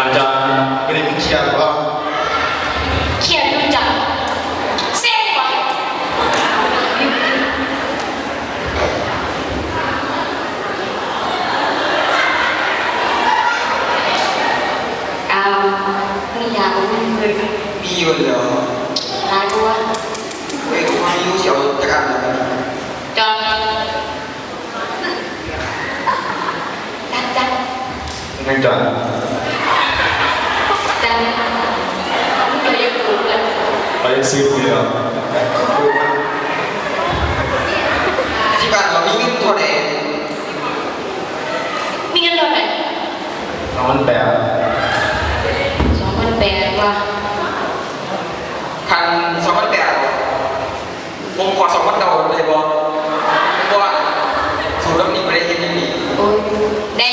การจะไม่ได้มีเชียร์ว่เขียนดูจับเส้นว่เอาไม่อยากมันเลยมีอยู่แล้วลายบัวเว้ยไม่รู้เสียวจะกันอะไจอมจัดจัดนั่จัด ไปซื้อเดียวที่บ้านเรามีเงินเท่าไหร่มีเงินเท่าไหร่สองพันแปดสองพันแปดว่ะคันสองพันแปดผมขอสองพันเก่าเลยบอสว่าสูตรแล้วนี้ไม่ได้ยินยังมีโอ้ยได้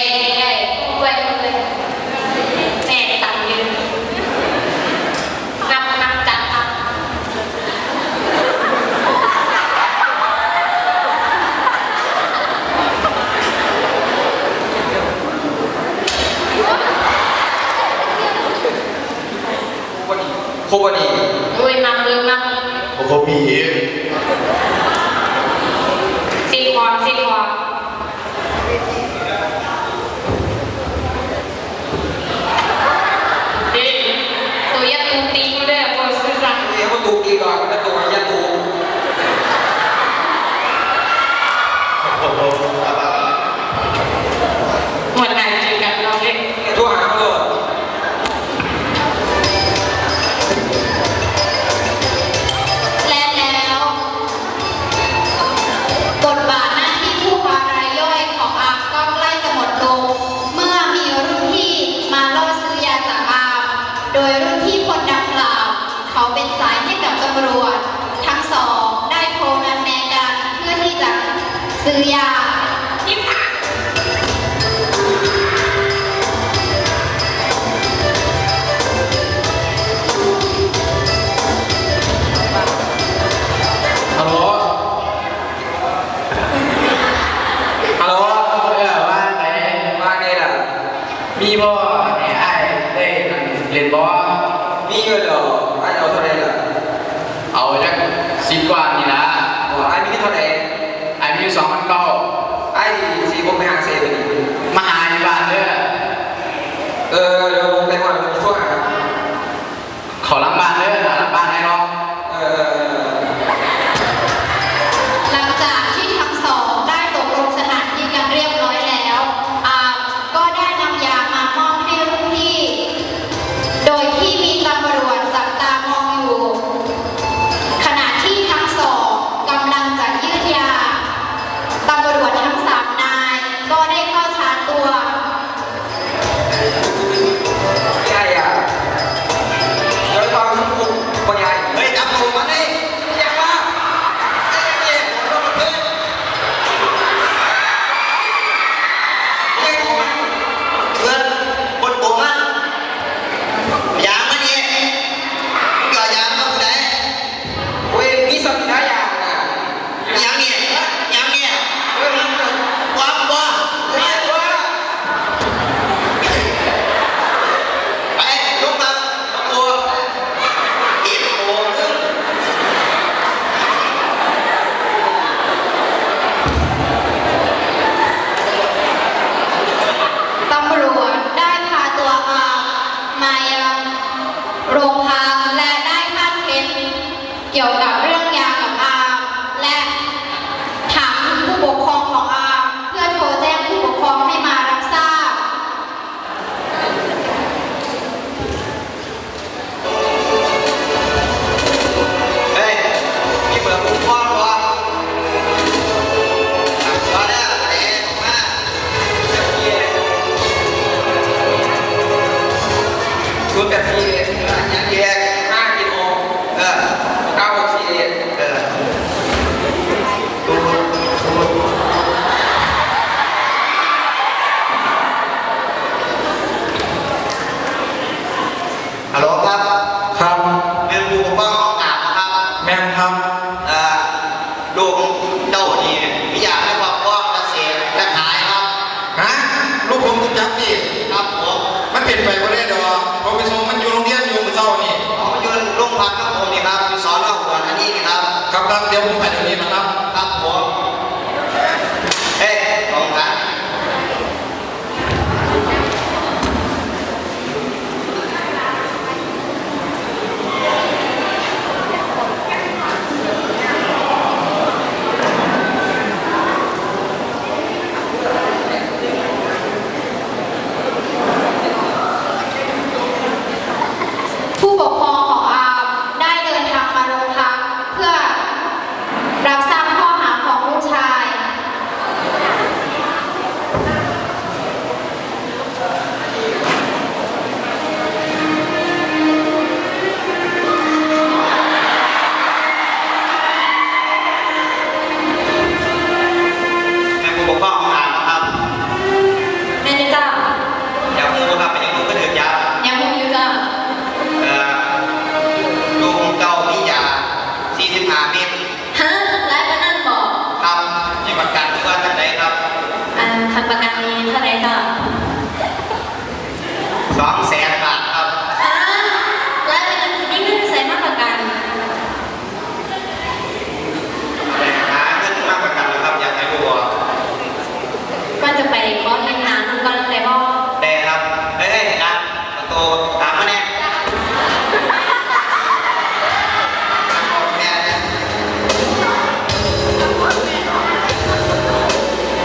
ครั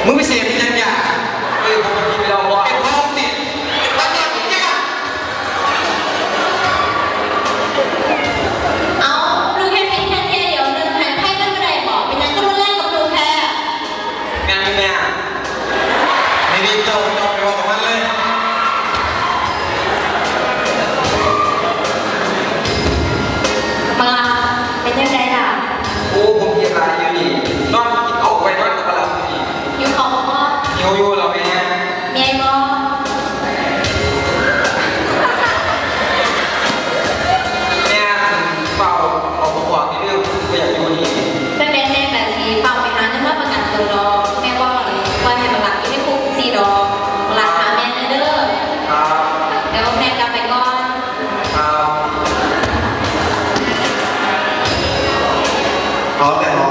มึงไปเสพ พร้อมกัน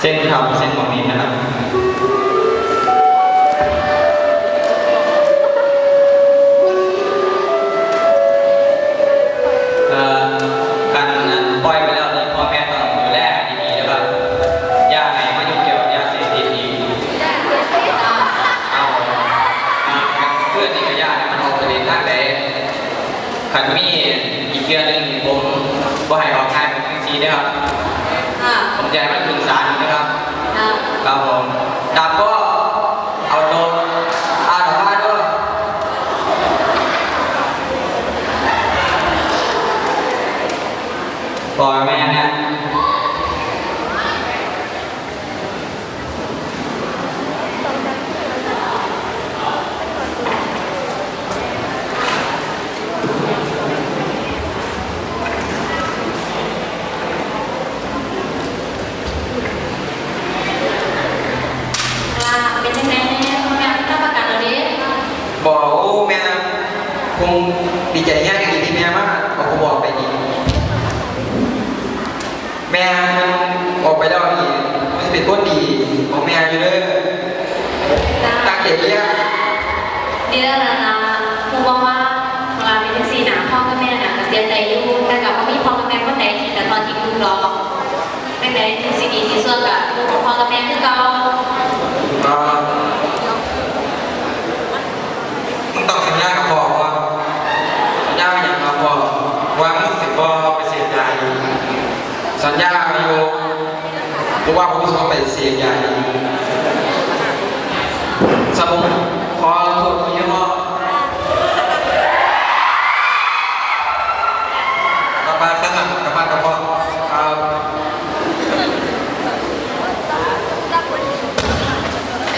เส้นครับเส้นของนี้นะครับ เอ่อการปล่อยไปแล้วนี่พ่อแม่ต้องดูแลดีๆนะครับอย่าให้มายุ่งเกี่ยวกับยาเสพติดอีกเอาอ่าเพื่อนนี่ก็ยาให้มันออกไปเรียนทางใดขันมีอีกเดือนหนึ่งผมบ่ให้ออกงานเป็นจริงๆนะครับ อ่า ผมจะให้มันถึงศาลนะครับ อ่า ครับผมดาบก็เอาโดนอาดอกมาด้วยปล่อยแม่เนี่ย เป็นยังไงเนี่ยพ่อแม่รับประกันเราดิ บอกโอ้แม่คงดีใจแย่ดีที่แม่มากบอกกูบอกไปดีแม่มันออกไปแล้วนี่มันจะเป็นคนดีของแม่อยู่เลยตั้งใจเรียนเดี๋ยวนะนะคือว่าว่าเวลาเป็นสี่หนาพ่อกับแม่น่ะก็เสียใจอยู่แต่กับว่ามีพ่อกับแม่คนไหนที่แต่ตอนที่ลูกรอเป็นไหนที่สิ่งดีที่สุดกับลูกของพ่อกับแม่คือเก่าก็มึงต้องสัญญากับพ่อว่าสัญญาไม่อย่างกับพ่อว่ามึงสิบ่ไปเสียใจ สัญญาอยู่หรือว่าผมสอบเป็นเสียงใหญ่สมอนขอโทษคุณยี่ห้อกลับบ้านกันนะกลับบ้านกับพ่อครับ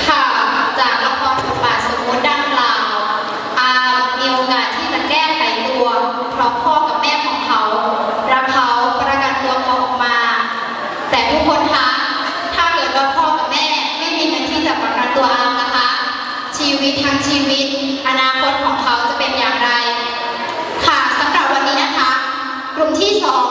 ค่ะ จากละครบทบาทสมมติดังกล่าวอามีโอกาสที่จะแก้ไขตัว เพราะพ่อกับแม่ของเขารับเขาประกันตัวเขาออกมา แต่ทุกคนคะ ถ้าเกิดว่าพ่อกับแม่ไม่มีเงินที่จะประกันตัวอามนะคะ ชี วิตทั้งชีวิต อนาคตของเขาจะเป็นอย่างไร ค่ะสำหรับวันนี้นะคะ กลุ่มที่สอง